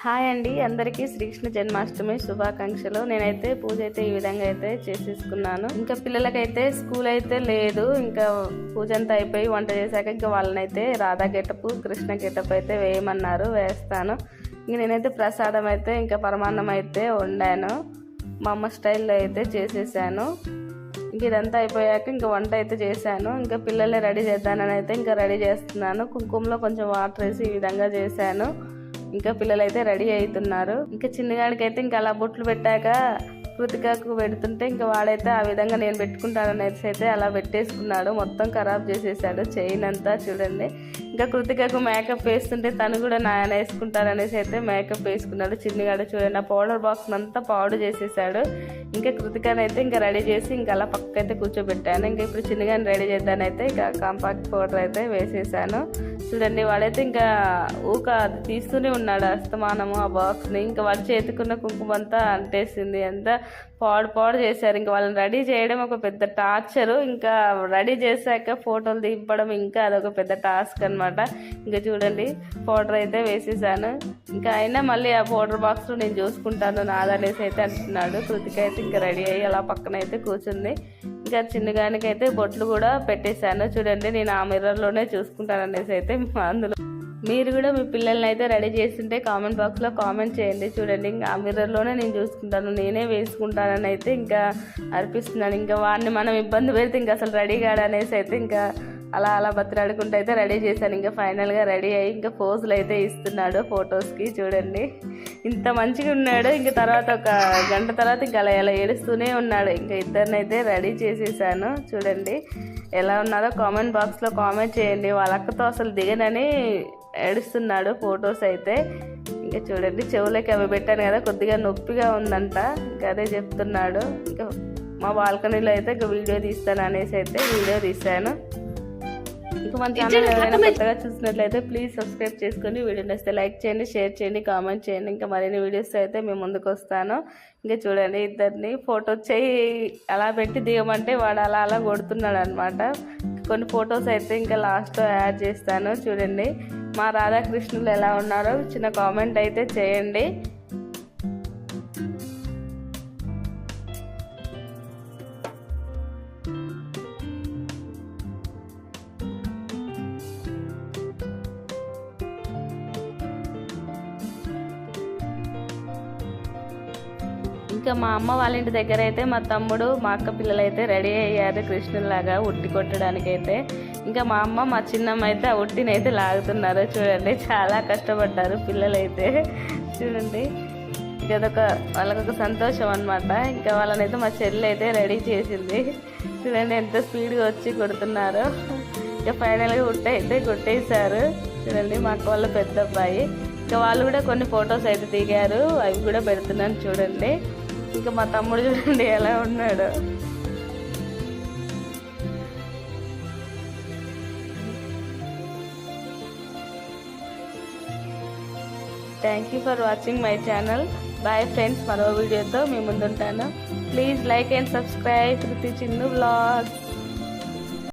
Hi అండి అందరికీ శ్రీకృష్ణ జన్మాష్టమి శుభాకాంక్షలు. నేనైతే పూజ అయితే ఈ విధంగా అయితే చేసేసుకున్నాను. ఇంకా పిల్లలకైతే స్కూల్ అయితే లేదు. ఇంకా పూజ అంతా అయిపోయి వంట చేశాక ఇంకా వాళ్ళనైతే రాధా గెటప్ కృష్ణ గెటప్ అయితే వేయమన్నారు వేస్తాను. ఇంక నేనైతే ప్రసాదం అయితే ఇంకా పరమాన్నం అయితే వండాను. మా అమ్మ స్టైల్లో అయితే చేసేసాను. ఇంక ఇదంతా అయిపోయాక ఇంకా వంట అయితే చేశాను. ఇంకా పిల్లల్ని రెడీ చేద్దానని అయితే ఇంకా రెడీ చేస్తున్నాను. కుంకుమలో కొంచెం వాటర్ వేసి ఈ విధంగా చేశాను. ఇంకా పిల్లలైతే రెడీ అవుతున్నారు ఇంకా చిన్నగాడికి అయితే ఇంకా అలా బొట్లు పెట్టాక కృతికకు పెడుతుంటే ఇంకా వాడైతే ఆ విధంగా నేను పెట్టుకుంటాననేసి అయితే అలా పెట్టేసుకున్నాడు. మొత్తం ఖరాబ్ చేసేసాడు చైన్ అంతా చూడండి. ఇంకా కృతికకు మేకప్ వేస్తుంటే తను కూడా నాయన వేసుకుంటాననేసి అయితే మేకప్ వేసుకున్నాడు. చిన్నగాడు చూడండి ఆ పౌడర్ బాక్స్ అంతా పౌడర్ చేసేసాడు. ఇంకా కృతికని అయితే ఇంకా రెడీ చేసి ఇంకా అలా పక్క అయితే కూర్చోబెట్టాను. ఇంకా ఇప్పుడు చిన్నగాని రెడీ చేద్దానైతే ఇంకా కాంపాక్ట్ పౌడర్ అయితే వేసేసాను. చూడండి వాడైతే ఇంకా ఊక అది తీస్తూనే ఉన్నాడు అస్తమానము ఆ బాక్స్ని. ఇంకా వాళ్ళు చేతుకున్న కుంకుమ అంతా అంటేసింది. అంతా పాడు పాడు చేశారు. ఇంకా వాళ్ళని రెడీ చేయడం ఒక పెద్ద టార్చర్. ఇంకా రెడీ చేశాక ఫోటోలు దింపడం ఇంకా అదొక పెద్ద టాస్క్ అనమాట ఇంకా చూడండి పౌడర్ అయితే వేసేసాను. ఇంకా అయినా మళ్ళీ ఆ పౌడర్ బాక్స్లో నేను చూసుకుంటాను. నాదనేసి అయితే అంటున్నాడు. కృతిక అయితే ఇంకా రెడీ అయ్యి అలా పక్కన అయితే కూర్చుంది. ఇంకా చిన్నగానికైతే బొట్లు కూడా పెట్టేశాను. చూడండి నేను ఆ మిర్రర్లోనే చూసుకుంటాను అనేసి అయితే అందులో. మీరు కూడా మీ పిల్లల్ని అయితే రెడీ చేస్తుంటే కామెంట్ బాక్స్లో కామెంట్ చేయండి. చూడండి ఇంకా ఆ మిర్రర్లోనే నేను చూసుకుంటాను. నేనే వేసుకుంటానని అయితే ఇంకా అర్పిస్తున్నాను. ఇంకా వాడిని మనం ఇబ్బంది పెడితే ఇంకా అసలు రెడీ కాడనేసి అనేసి అయితే ఇంకా అలా అలా బతిలాడుకుంటూ అయితే రెడీ చేశాను. ఇంకా ఫైనల్గా రెడీ అయ్యి ఇంకా పోజులు అయితే ఇస్తున్నాడు ఫొటోస్కి చూడండి. ఇంత మంచిగా ఉన్నాడు. ఇంకా తర్వాత ఒక గంట తర్వాత ఇంకా అలా ఎలా ఏడుస్తూనే ఉన్నాడు. ఇంకా ఇద్దరిని అయితే రెడీ చేసేసాను. చూడండి ఎలా ఉన్నారో కామెంట్ బాక్స్లో కామెంట్ చేయండి. వాళ్ళ అక్కతో అసలు దిగనని ఏడుస్తున్నాడు ఫొటోస్ అయితే. ఇంకా చూడండి చెవులకి అవి పెట్టాను కదా కొద్దిగా నొప్పిగా ఉందంట. ఇంకా అదే చెప్తున్నాడు. ఇంకా మా బాల్కనీలో అయితే ఇంకా వీడియో తీస్తాను అనేసి అయితే వీడియో తీశాను. మన ఛానల్ ఎవరైనా కొత్తగా చూసినట్లయితే ప్లీజ్ సబ్స్క్రైబ్ చేసుకొని వీడియో నచ్చితే లైక్ చేయండి షేర్ చేయండి కామెంట్ చేయండి. ఇంకా మరిన్ని వీడియోస్ అయితే మేము ముందుకు వస్తాను. ఇంకా చూడండి ఇద్దరిని ఫోటో చేయి అలా పెట్టి దిగమంటే వాడు అలా అలా కొడుతున్నాడు అనమాట కొన్ని ఫొటోస్ అయితే ఇంకా లాస్ట్లో యాడ్ చేస్తాను. చూడండి మా రాధాకృష్ణులు ఎలా ఉన్నారో చిన్న కామెంట్ అయితే చేయండి. ఇంకా మా అమ్మ వాళ్ళ ఇంటి దగ్గర అయితే మా తమ్ముడు మా అక్క పిల్లలు అయితే రెడీ అయ్యారు కృష్ణులాగా ఉట్టి కొట్టడానికి అయితే ఇంకా మా అమ్మ మా చిన్నమ్మ అయితే ఆ ఉట్టిని అయితే లాగుతున్నారు. చూడండి చాలా కష్టపడ్డారు పిల్లలైతే. చూడండి ఇంకా అదొక వాళ్ళకొక సంతోషం అనమాట ఇంకా వాళ్ళనైతే మా చెల్లి అయితే రెడీ చేసింది. చూడండి ఎంత స్పీడ్గా వచ్చి కొడుతున్నారు. ఇంకా ఫైనల్గా ఉట్టి అయితే కొట్టేశారు. చూడండి మా అక్క వాళ్ళ పెద్ద అబ్బాయి. ఇంకా వాళ్ళు కూడా కొన్ని ఫొటోస్ అయితే దిగారు. అవి కూడా పెడుతున్నాను చూడండి. ఇంకా మా తమ్ముడు చూడండి ఎలా ఉన్నాడు. Thank you for watching my channel bye friends మరో వీడియోతో మీ ముందుంటాను. Please like and subscribe Kriti Chinnu vlogs